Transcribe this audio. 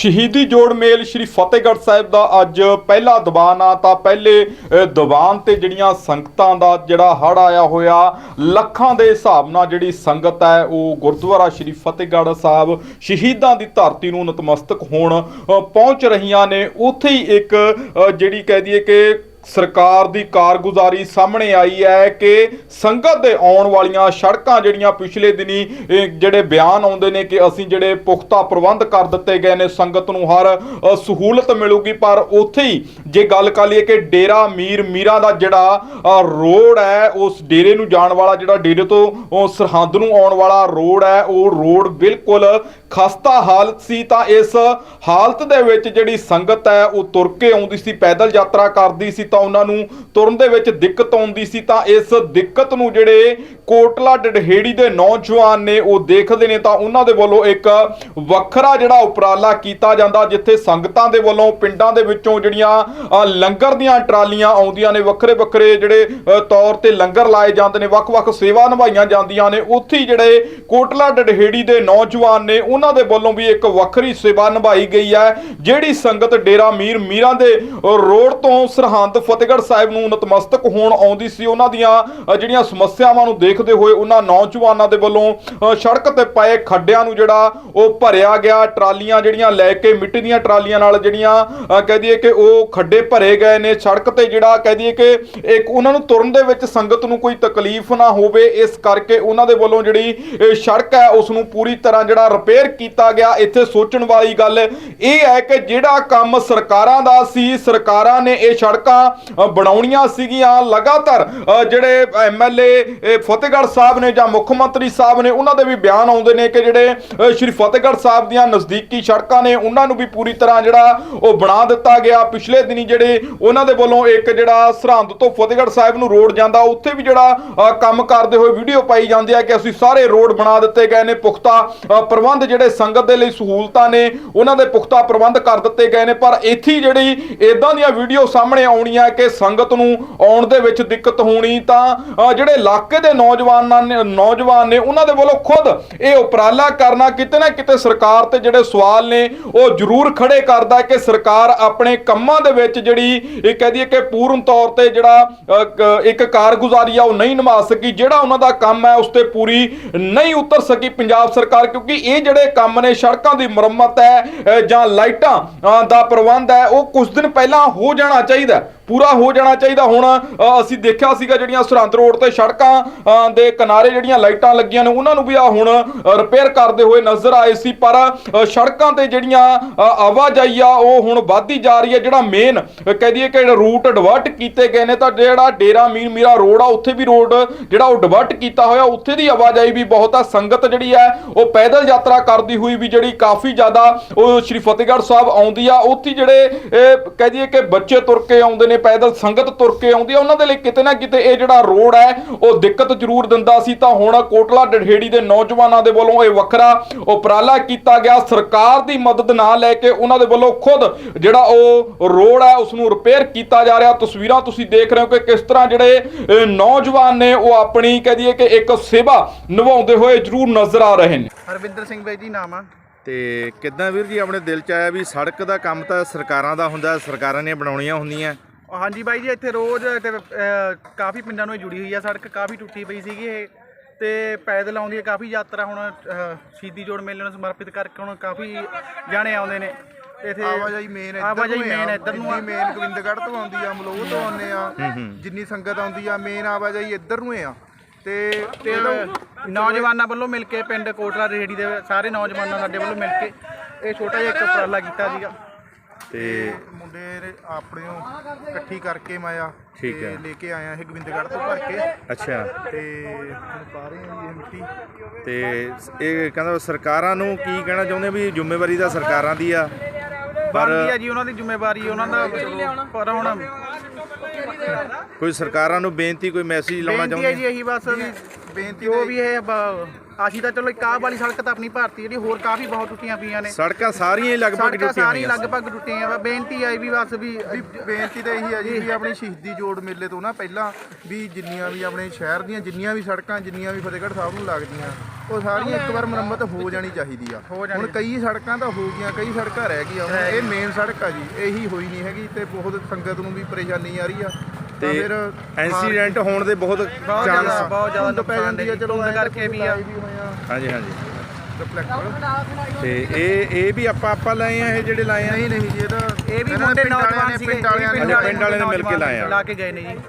ਸ਼ਹੀਦੀ ਜੋੜ ਮੇਲ ਸ਼੍ਰੀ ਫਤਿਹਗੜ੍ਹ ਸਾਹਿਬ ਦਾ ਅੱਜ ਪਹਿਲਾ ਦੀਵਾਨ ਆ। ਤਾਂ ਪਹਿਲੇ ਅ, ਦੀਵਾਨ ਤੇ ਜਿਹੜੀਆਂ ਸੰਗਤਾਂ ਦਾ ਜਿਹੜਾ ਹੜ ਆਇਆ ਹੋਇਆ ਲੱਖਾਂ ਦੇ ਹਿਸਾਬ ਨਾਲ ਜਿਹੜੀ ਸੰਗਤ ਹੈ ਉਹ ਗੁਰਦੁਆਰਾ ਸ਼੍ਰੀ ਫਤਿਹਗੜ੍ਹ ਸਾਹਿਬ ਸ਼ਹੀਦਾਂ ਦੀ ਧਰਤੀ ਨੂੰ ਨਤਮਸਤਕ ਹੋਣ ਪਹੁੰਚ ਰਹੀਆਂ ਨੇ। ਉੱਥੇ ਹੀ ਇੱਕ ਜਿਹੜੀ ਕਹਿ ਦਈਏ ਕਿ ਸਰਕਾਰ ਦੀ ਕਾਰਗੁਜ਼ਾਰੀ ਸਾਹਮਣੇ ਆਈ ਹੈ ਕਿ ਸੰਗਤ ਦੇ ਆਉਣ ਵਾਲੀਆਂ ਸੜਕਾਂ ਜਿਹੜੀਆਂ ਪਿਛਲੇ ਦਿਨੀ ਜਿਹੜੇ ਬਿਆਨ ਆਉਂਦੇ ਨੇ ਕਿ ਅਸੀਂ ਜਿਹੜੇ ਪੁਖਤਾ ਪ੍ਰਬੰਧ ਕਰ ਦਿੱਤੇ ਗਏ ਨੇ ਸੰਗਤ ਨੂੰ ਹਰ ਸਹੂਲਤ ਮਿਲੂਗੀ, ਪਰ ਉੱਥੇ ਹੀ ਜੇ ਗੱਲ ਕਰ ਲਈਏ ਕਿ ਡੇਰਾ ਮੀਰ ਮੀਰਾ ਦਾ ਜਿਹੜਾ ਰੋਡ ਹੈ, ਉਸ ਡੇਰੇ ਨੂੰ ਜਾਣ ਵਾਲਾ ਜਿਹੜਾ ਡੇਰੇ ਤੋਂ ਸਰਹੰਦ ਨੂੰ ਆਉਣ ਵਾਲਾ ਰੋਡ ਹੈ, ਉਹ ਰੋਡ ਬਿਲਕੁਲ ਖਸਤਾ ਹਾਲਤ ਸੀ, ਤਾਂ ਇਸ ਹਾਲਤ ਦੇ ਵਿੱਚ ਜਿਹੜੀ ਸੰਗਤ ਹੈ, ਉਹ ਤੁਰ ਕੇ ਆਉਂਦੀ ਸੀ, ਪੈਦਲ ਯਾਤਰਾ ਕਰਦੀ ਸੀ ਤਾਂ ਉਹਨਾਂ ਨੂੰ ਤੁਰਨ ਦੇ ਵਿੱਚ ਦਿੱਕਤ ਆਉਂਦੀ ਸੀ, ਤਾਂ ਇਸ ਦਿੱਕਤ ਨੂੰ ਜਿਹੜੇ ਕੋਟਲਾ ਡਢੇੜੀ ਦੇ ਨੌਜਵਾਨ ਨੇ, ਉਹ ਦੇਖਦੇ ਨੇ, ਤਾਂ ਉਹਨਾਂ ਦੇ ਵੱਲੋਂ ਇੱਕ ਵੱਖਰਾ ਜਿਹੜਾ ਉਪਰਾਲਾ ਕੀਤਾ ਜਾਂਦਾ, ਜਿੱਥੇ ਸੰਗਤਾਂ ਦੇ ਵੱਲੋਂ ਪਿੰਡਾਂ ਦੇ ਵਿੱਚੋਂ ਜਿਹੜੀਆਂ ਲੰਗਰ ਦੀਆਂ ਟਰਾਲੀਆਂ ਆਉਂਦੀਆਂ ਨੇ, ਵੱਖਰੇ ਵੱਖਰੇ ਜਿਹੜੇ ਤੌਰ ਤੇ ਲੰਗਰ ਲਾਏ ਜਾਂਦੇ ਨੇ ਵੱਖ-ਵੱਖ ਸੇਵਾ ਨਿਭਾਈਆਂ ਜਾਂਦੀਆਂ ਨੇ, ਉੱਥੇ ਜਿਹੜੇ ਕੋਟਲਾ ਡਢੇੜੀ ਦੇ ਨੌਜਵਾਨ ਨੇ, ਉਹਨਾਂ ਦੇ ਵੱਲੋਂ ਵੀ ਇੱਕ ਵੱਖਰੀ ਸੇਵਾ ਨਿਭਾਈ ਗਈ ਹੈ, ਜਿਹੜੀ ਸੰਗਤ ਡੇਰਾ ਮੀਰ ਮੀਰਾਂ ਦੇ ਰੋਡ ਤੋਂ ਸਰਹੰਦ ਫਤਿਹਗੜ੍ਹ ਸਾਹਿਬ ਨੂੰ ਨਤਮਸਤਕ ਹੋਣ ਆਉਂਦੀ ਸੀ। ਉਹਨਾਂ ਦੀਆਂ ਜਿਹੜੀਆਂ ਸਮੱਸਿਆਵਾਂ ਨੂੰ ਦੇਖਦੇ ਹੋਏ ਉਹਨਾਂ ਨੌਜਵਾਨਾਂ ਦੇ ਵੱਲੋਂ ਸੜਕ ਤੇ ਪਏ ਖੱਡਿਆਂ ਨੂੰ ਜਿਹੜਾ ਉਹ ਭਰਿਆ ਗਿਆ। ਟਰਾਲੀਆਂ ਜਿਹੜੀਆਂ ਲੈ ਕੇ, ਮਿੱਟੀ ਦੀਆਂ ਟਰਾਲੀਆਂ ਨਾਲ ਜਿਹੜੀਆਂ ਕਹਿ ਦਈਏ ਕਿ ਉਹ ਖੱਡੇ ਭਰੇ ਗਏ ਨੇ। ਸੜਕ ਤੇ ਜਿਹੜਾ, ਕਹਿ ਦਈਏ ਕਿ ਇੱਕ ਉਹਨਾਂ ਨੂੰ ਤੁਰਨ ਦੇ ਵਿੱਚ ਸੰਗਤ ਨੂੰ ਕੋਈ ਤਕਲੀਫ ਨਾ ਹੋਵੇ, ਇਸ ਕਰਕੇ ਉਹਨਾਂ ਦੇ ਵੱਲੋਂ ਜਿਹੜੀ ਸੜਕ ਹੈ, ਉਸ ਨੂੰ ਪੂਰੀ ਤਰ੍ਹਾਂ ਜਿਹੜਾ ਰਿਪੇਅਰ ਕੀਤਾ ਗਿਆ। ਇੱਥੇ ਸੋਚਣ ਵਾਲੀ ਗੱਲ ਇਹ ਹੈ ਕਿ ਜਿਹੜਾ ਕੰਮ ਸਰਕਾਰਾਂ ਦਾ ਸੀ, ਸਰਕਾਰਾਂ ਨੇ ਇਹ ਸੜਕਾਂ ਅ, ਬਣਾਉਣੀਆਂ ਸੀਗੀਆਂ ਲਗਾਤਾਰ। ਅ, ਜਿਹੜੇ ਐਮਐਲਏ ਫਤਿਹਗੜ੍ਹ ਸਾਹਿਬ ਨੇ ਜਾਂ ਮੁੱਖ ਮੰਤਰੀ ਸਾਹਿਬ ਨੇ ਉਹਨਾਂ ਦੇ ਵੀ ਬਿਆਨ ਆਉਂਦੇ ਨੇ ਕਿ ਜਿਹੜੇ ਸ਼੍ਰੀ ਫਤਿਹਗੜ੍ਹ ਸਾਹਿਬ ਦੀਆਂ ਨਜ਼ਦੀਕੀ ਸੜਕਾਂ ਨੇ ਉਹਨਾਂ ਨੂੰ ਵੀ ਪੂਰੀ ਤਰ੍ਹਾਂ ਜਿਹੜਾ ਉਹ ਬਣਾ ਦਿੱਤਾ ਗਿਆ। ਪਿਛਲੇ ਦਿਨੀ ਜਿਹੜੇ ਉਹਨਾਂ ਦੇ ਵੱਲੋਂ ਇੱਕ ਜਿਹੜਾ ਸਰਹੰਦ ਤੋਂ ਫਤਿਹਗੜ੍ਹ ਸਾਹਿਬ ਨੂੰ ਰੋਡ ਜਾਂਦਾ ਉੱਥੇ ਵੀ ਜਿਹੜਾ ਕੰਮ ਕਰਦੇ ਹੋਏ ਵੀਡੀਓ ਪਾਈ ਜਾਂਦੀ ਹੈ ਕਿ ਅਸੀਂ ਸਾਰੇ ਰੋਡ ਬਣਾ ਦਿੱਤੇ ਗਏ ਨੇ ਪੁਖਤਾ ਪ੍ਰਬੰਧ ਜਿਹੜੇ ਸੰਗਤ ਦੇ ਲਈ ਸਹੂਲਤਾਂ ਨੇ ਉਹਨਾਂ ਦੇ ਪੁਖਤਾ ਪ੍ਰਬੰਧ ਕਰ ਦਿੱਤੇ ਗਏ ਨੇ। ਪਰ ਇੱਥੇ ਜਿਹੜੀ ਇਦਾਂ ਦੀਆਂ ਵੀਡੀਓ ਸਾਹਮਣੇ ਆਉਣੀਆਂ ਕਿ ਸੰਗਤ ਨੂੰ ਆਉਣ ਦੇ ਵਿੱਚ ਦਿੱਕਤ ਹੋਣੀ ਤਾਂ ਜਿਹੜੇ ਇਲਾਕੇ ਦੇ ਨੌਜਵਾਨਾਂ ਨੇ, ਨੌਜਵਾਨ ਨੇ, ਉਹਨਾਂ ਦੇ ਵੱਲੋਂ ਖੁਦ ਇਹ ਉਪਰਾਲਾ ਕਰਨਾ, ਕਿਤੇ ਨਾ ਕਿਤੇ ਸਰਕਾਰ ਤੇ ਜਿਹੜੇ ਸਵਾਲ ਨੇ, ਉਹ ਜ਼ਰੂਰ ਖੜੇ ਕਰਦਾ ਕਿ ਸਰਕਾਰ ਆਪਣੇ ਕੰਮਾਂ ਦੇ ਵਿੱਚ ਜਿਹੜੀ, ਇਹ ਕਹਿ ਦਈਏ ਕਿ ਪੂਰਨ ਤੌਰ ਤੇ ਜਿਹੜਾ ਇੱਕ ਕਾਰਗੁਜ਼ਾਰੀ ਆ, ਉਹ ਨਹੀਂ ਨਿਭਾ ਸਕੀ, ਜਿਹੜਾ ਉਹਨਾਂ ਦਾ ਕੰਮ ਹੈ, ਉਸ ਤੇ ਪੂਰੀ ਨਹੀਂ ਉਤਰ ਸਕੀ ਪੰਜਾਬ ਸਰਕਾਰ, ਕਿਉਂਕਿ ਇਹ ਜਿਹੜੇ ਕੰਮ ਨੇ, ਸੜਕਾਂ ਦੀ ਮੁਰੰਮਤ ਹੈ ਜਾਂ ਲਾਈਟਾਂ ਦਾ ਪ੍ਰਬੰਧ ਹੈ, ਉਹ ਕੁਝ ਦਿਨ ਪਹਿਲਾਂ ਹੋ ਜਾਣਾ ਚਾਹੀਦਾ ਪੂਰਾ ਹੋ ਜਾਣਾ ਚਾਹੀਦਾ। ਹੁਣ ਅਸੀਂ ਦੇਖਿਆ ਸੀਗਾ ਜਿਹੜੀਆਂ ਸਰਹੰਦ ਰੋਡ ਤੇ ਸੜਕਾਂ ਦੇ ਕਿਨਾਰੇ ਜਿਹੜੀਆਂ ਲਾਈਟਾਂ ਲੱਗੀਆਂ ਨੇ, ਉਹਨਾਂ ਨੂੰ ਵੀ ਆ ਹੁਣ ਰਿਪੇਅਰ ਕਰਦੇ ਹੋਏ ਨਜ਼ਰ ਆਏ ਸੀ। ਪਰ ਸੜਕਾਂ ਤੇ ਜਿਹੜੀਆਂ ਆਵਾਜਾਈ ਆ, ਉਹ ਹੁਣ ਵੱਧਦੀ ਜਾ ਰਹੀ ਹੈ। ਜਿਹੜਾ ਮੇਨ ਕਹਿ ਦਈਏ ਕਿ ਰੂਟ ਡਿਵਰਟ ਕੀਤੇ ਗਏ ਨੇ, ਤਾਂ ਜਿਹੜਾ ਡੇਰਾ ਮੀਰ ਮੀਰਾ ਰੋਡ ਆ, ਉੱਥੇ ਵੀ ਰੋਡ ਜਿਹੜਾ ਉਹ ਡਿਵਰਟ ਕੀਤਾ ਹੋਇਆ, ਉੱਥੇ ਦੀ ਆਵਾਜਾਈ ਵੀ ਬਹੁਤ ਆ। ਸੰਗਤ ਜਿਹੜੀ ਹੈ, ਉਹ ਪੈਦਲ ਯਾਤਰਾ ਕਰਦੀ ਹੋਈ ਵੀ ਜਿਹੜੀ ਕਾਫੀ ਜ਼ਿਆਦਾ, ਉਹ ਸ਼੍ਰੀ ਫਤਿਹਗੜ੍ਹ ਸਾਹਿਬ ਆਉਂਦੀ ਆ। ਉੱਥੇ ਜਿਹੜੇ ਕਹਿ ਦਈਏ ਕਿ ਬੱਚੇ ਤੁਰ ਕੇ ਆਉਂਦੇ ਨੇ ਪੈਦਲ ਸੰਗਤ ਤੁਰ ਕੇ ਆਉਂਦੀ ਆ, ਉਹਨਾਂ ਦੇ ਲਈ ਕਿਤੇ ਨਾ ਕਿਤੇ ਇਹ ਜਿਹੜਾ ਰੋਡ ਹੈ, ਉਹ ਦਿੱਕਤ ਜ਼ਰੂਰ ਦਿੰਦਾ ਸੀ। ਤਾਂ ਹੁਣ ਕੋਟਲਾ ਡਢੇੜੀ ਦੇ ਨੌਜਵਾਨਾਂ ਦੇ ਵੱਲੋਂ ਇਹ ਵੱਖਰਾ ਉਪਰਾਲਾ ਕੀਤਾ ਗਿਆ। ਸਰਕਾਰ ਦੀ ਮਦਦ ਨਾ ਲੈ ਕੇ ਉਹਨਾਂ ਦੇ ਵੱਲੋਂ ਖੁਦ ਜਿਹੜਾ ਉਹ ਰੋਡ ਹੈ ਉਸ ਨੂੰ ਰਿਪੇਅਰ ਕੀਤਾ ਜਾ ਰਿਹਾ। ਤਸਵੀਰਾਂ ਤੁਸੀਂ ਦੇਖ ਰਹੇ ਹੋ ਕਿ ਕਿਸ ਤਰ੍ਹਾਂ ਜਿਹੜੇ ਨੌਜਵਾਨ ਨੇ ਉਹ ਆਪਣੀ ਕਹਿ ਦਈਏ ਕਿ ਇੱਕ ਸੇਵਾ ਨਿਭਾਉਂਦੇ ਹੋਏ ਜ਼ਰੂਰ ਨਜ਼ਰ ਆ ਰਹੇ ਨੇ। ਹਰਵਿੰਦਰ ਸਿੰਘ ਬਾਈ ਜੀ, ਨਾਮ ਆ। ਤੇ ਕਿੱਦਾਂ ਵੀਰ ਜੀ, ਆਪਣੇ ਦਿਲ ਚ ਆਇਆ ਵੀ ਸੜਕ ਦਾ ਕੰਮ ਤਾਂ ਸਰਕਾਰਾਂ ਦਾ ਹੁੰਦਾ, ਸਰਕਾਰਾਂ ਨੇ ਬਣਾਉਣੀਆਂ ਹੁੰਦੀਆਂ। ਹਾਂਜੀ ਬਾਈ ਜੀ ਇੱਥੇ ਰੋਜ਼ ਤੇ ਅਹ, ਕਾਫੀ ਪਿੰਡਾਂ ਨੂੰ ਇਹ ਜੁੜੀ ਹੋਈ ਆ ਸੜਕ ਕਾਫੀ ਟੁੱਟੀ ਪਈ ਸੀਗੀ ਇਹ। ਤੇ ਪੈਦਲ ਆਉਂਦੀ ਹੈ ਕਾਫੀ ਯਾਤਰਾ ਹੁਣ ਅਹ, ਸ਼ਹੀਦੀ ਜੋੜ ਮੇਲੇ ਨੂੰ ਸਮਰਪਿਤ ਕਰਕੇ ਹੁਣ ਕਾਫੀ ਜਾਣੇ ਆਉਂਦੇ ਨੇ। ਤੇ ਇੱਥੇ ਆਵਾਜਾਈ ਮੇਨ ਇੱਧਰ ਆਵਾਜਾਈ ਮੇਨ ਇੱਧਰ ਨੂੰ ਆ। ਮੇਨ ਗੋਬਿੰਦਗੜ੍ਹ ਤੋਂ ਆਉਂਦੀ ਆ ਮਲੋਹ ਤੋਂ ਆਉਂਦੇ ਆ ਜਿੰਨੀ ਸੰਗਤ ਆਉਂਦੀ ਆ ਮੇਨ ਆਵਾਜਾਈ ਇੱਧਰ ਨੂੰ ਆ। ਤੇ ਤੇ ਨੌਜਵਾਨਾਂ ਵੱਲੋਂ ਮਿਲ ਕੇ ਪਿੰਡ ਕੋਟਲਾ ਰੇੜੀ ਦੇ ਸਾਰੇ ਨੌਜਵਾਨਾਂ ਸਾਡੇ ਵੱਲੋਂ ਮਿਲ ਕੇ ਇਹ ਛੋਟਾ ਜਿਹਾ ਇੱਕ ਉਪਰਾਲਾ ਕੀਤਾ ਸੀਗਾ। ਤੇ ਮੁੰਡੇ ਰੇ- ਆਪਣਿਓ ਇਕੱਠੀ ਕਰਕੇ ਮਾਇਆ ਠੀਕ ਤੇ ਹੈ। ਲੈ ਕੇ ਆਇਆ ਇਹ ਗੋਬਿੰਦਗੜ੍ਹ ਤੋਂ ਭਰ ਕੇ। ਅੱਛਾ। ਤੇ ਹੁਣ ਪਾ ਰਹੇ ਆ ਜੀ ਇਹ ਮਿੱਟੀ। ਤੇ ਇਹ ਕਹਿੰਦਾ ਸਰਕਾਰਾਂ ਨੂੰ ਕੀ ਕਹਿਣਾ ਚਾਹੁੰਦੇ ਵੀ ਜ਼ਿੰਮੇਵਾਰੀ ਤਾਂ ਸਰਕਾਰਾਂ ਦੀ ਆ ਬਣਦੀ ਆ ਜੀ ਉਹਨਾਂ ਦੀ ਜ਼ਿੰਮੇਵਾਰੀ ਉਹਨਾਂ ਦਾ ਪਰ ਹੁਣ ਕੋਈ ਸਰਕਾਰਾਂ ਨੂੰ ਬੇਨਤੀ ਕੋਈ ਮੈਸੇਜ ਲਾਉਣਾ ਬੇਨਤੀ ਹੈ ਜੀ ਚਾਹੁੰਦੇ ਇਹੀ ਬਸ ਵੀ ਬੇਨਤੀ ਜੋ ਵੀ ਇਹ ਬ- ਅਸੀਂ ਤਾਂ ਚਲੋ ਇੱਕ ਆਹ ਵਾਲੀ ਸੜਕ ਤਾਂ ਆਪਣੀ ਭਾਰਤੀ ਜਿਹੜੀ ਹੋਰ ਕਾਫੀ ਬਹੁਤ ਟੁੱਟੀਆਂ ਪਈਆਂ ਨੇ। ਸੜਕਾਂ ਸਾਰੀਆਂ ਹੀ ਲਗਭਗ ਸੜਕਾਂ ਟੁੱਟੀਆਂ ਸਾਰੀ ਹੋਈਆਂ ਲਗਭਗ ਟੁੱਟੀਆਂ ਵਾ। ਬੇਨਤੀ ਆਈ ਵੀ ਬਸ ਵੀ ਵੀ ਬੇਨਤੀ ਤਾਂ ਇਹੀ ਆ ਜੀ ਵੀ ਆਪਣੀ ਸ਼ਹੀਦੀ ਜੋੜ ਮੇਲੇ ਤੋਂ ਨਾ ਪਹਿਲਾਂ ਵੀ ਜਿੰਨੀਆਂ ਵੀ ਆਪਣੇ ਸ਼ਹਿਰ ਦੀਆਂ ਜਿੰਨੀਆਂ ਵੀ ਸੜਕਾਂ ਜਿੰਨੀਆਂ ਵੀ ਫਤਿਹਗੜ੍ਹ ਸਾਹਿਬ ਨੂੰ ਲੱਗਦੀਆਂ ਉਹ ਸਾਰੀਆਂ ਇੱਕ ਵਾਰ ਮੁਰੰਮਤ ਹੋ ਜਾਣੀ ਚਾਹੀਦੀ ਆ। ਹੋ ਹੁਣ ਕਈ ਸੜਕਾਂ ਤਾਂ ਹੋ ਗਈਆਂ ਕਈ ਸੜਕਾਂ ਰਹਿ ਗਈਆਂ। ਹੁਣ ਇਹ ਮੇਨ ਸੜਕ ਆ ਜੀ ਇਹੀ ਹੋਈ ਨਹੀਂ ਹੈਗੀ ਤੇ ਬਹੁਤ ਸੰਗਤ ਨੂੰ ਵੀ ਪਰੇਸ਼ਾਨੀ ਆ ਰਹੀ ਆ। ਤਾਂ ਫਿਰ ਐਕਸੀਡੈਂਟ ਹੋਣ ਦੇ ਬਹੁਤ ਬਹੁਤ ਜ਼ਿਆਦਾ ਚਾਂਸ ਬਹੁਤ ਜ਼ਿਆਦਾ ਧੁੰਦ ਪੈ ਨੁਕਸਾਨ ਜਾਂਦੀ ਆ ਚਲੋ ਧੁੰਦ ਕਰਕੇ ਵੀ ਆ। ਲਾਏ ਹੋਏ ਆ। ਹਾਂਜੀ ਹਾਂਜੀ। ਰਿਫਲੈਕਟਰ ਤੇ ਇਹ ਇਹ ਵੀ ਆਪਾਂ ਆਪਾਂ ਲਾਏ ਆ ਇਹ ਜਿਹੜੇ ਲਾਏ ਆ? ਨਹੀਂ ਨਹੀਂ ਜੀ ਇਹ ਤਾਂ ਇਹ ਵੀ ਮੁੰਡੇ ਨੌਜਵਾਨ ਨੇ, ਸੀਗੇ ਪਿੰਡ ਵਾਲਿਆਂ ਨੇ ਅੱਛਾ, ਪਿੰਡ ਵਾਲਿਆਂ ਨੇ ਮਿਲ ਕੇ ਲਾਏ ਆ। ਲਾ ਕੇ ਗਏ ਨੇ ਜੀ।